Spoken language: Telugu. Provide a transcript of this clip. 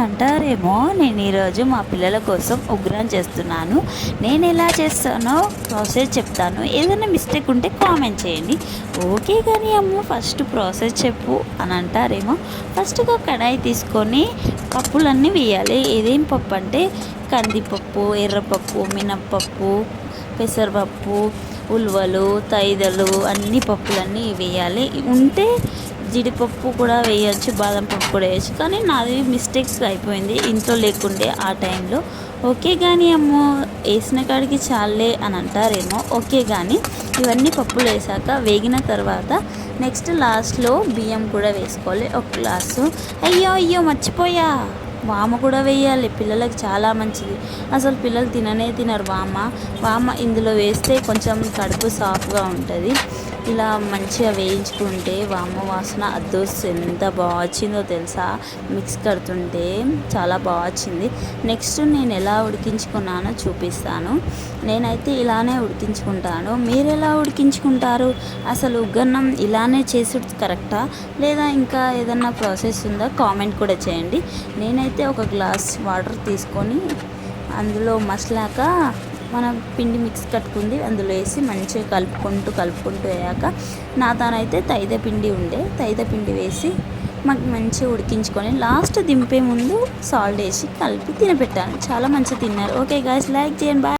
అంటారేమో నేను ఈరోజు మా పిల్లల కోసం ఉగ్రం చేస్తున్నాను. నేను ఎలా చేస్తానో ప్రాసెస్ చెప్తాను. ఏదైనా మిస్టేక్ ఉంటే కామెంట్ చేయండి. ఓకే కానీ అమ్మ ఫస్ట్ ప్రాసెస్ చెప్పు అని అంటారేమో. ఫస్ట్గా కడాయి తీసుకొని పప్పులన్నీ వేయాలి. ఏదేం పప్పు అంటే కందిపప్పు ఎర్రపప్పు మినప్పప్పు పెసరపప్పు ఉల్వలు తైదలు అన్ని పప్పులన్నీ వేయాలి. ఉంటే జీడిపప్పు కూడా వేయచ్చు బాదం పప్పు కూడా వేయచ్చు. కానీ నాది మిస్టేక్స్ అయిపోయింది ఇంట్లో లేకుండే ఆ టైంలో ఓకే కానీ అమ్మో వేసిన కాడికి చాలే అని అంటారేమో. ఓకే కానీ ఇవన్నీ పప్పులు వేసాక వేగిన తర్వాత నెక్స్ట్ లాస్ట్లో బియ్యం కూడా వేసుకోవాలి. ఒక గ్లాసు అయ్యో అయ్యో మర్చిపోయా. వామ కూడా వేయాలి పిల్లలకి చాలా మంచిది. అసలు పిల్లలు తిననే తినరు వామ. వామ ఇందులో వేస్తే కొంచెం కడుపు సాఫ్ట్గా ఉంటుంది. ఇలా మంచిగా వేయించుకుంటే వామ వాసన అద్దోస్ ఎంత బాగా వచ్చిందో తెలుసా? మిక్స్ కడుతుంటే చాలా బాగా వచ్చింది నెక్స్ట్ నేను ఎలా ఉడికించుకున్నానో చూపిస్తాను. నేనైతే ఇలానే ఉడికించుకుంటాను. మీరు ఎలా ఉడికించుకుంటారు? అసలు ఉగ్గన్నం ఇలానే చేసి కరెక్టా? లేదా ఇంకా ఏదన్నా ప్రాసెస్ ఉందా? కామెంట్ కూడా చేయండి. నేనైతే ఒక గ్లాస్ వాటర్ తీసుకొని అందులో మసలాక మన పిండి మిక్స్ కట్టుకుంది. అందులో వేసి మంచిగా కలుపుకుంటూ కలుపుకుంటూ వేయాక నా తానైతే తైద పిండి ఉండే. తైద పిండి వేసి మాకు మంచిగా ఉడికించుకొని లాస్ట్ దింపే ముందు సాల్ట్ వేసి కలిపి తినపెట్టాను చాలా మంచిగా తిన్నారు. ఓకే గాయస్ లైక్ చేయండి. బాయ్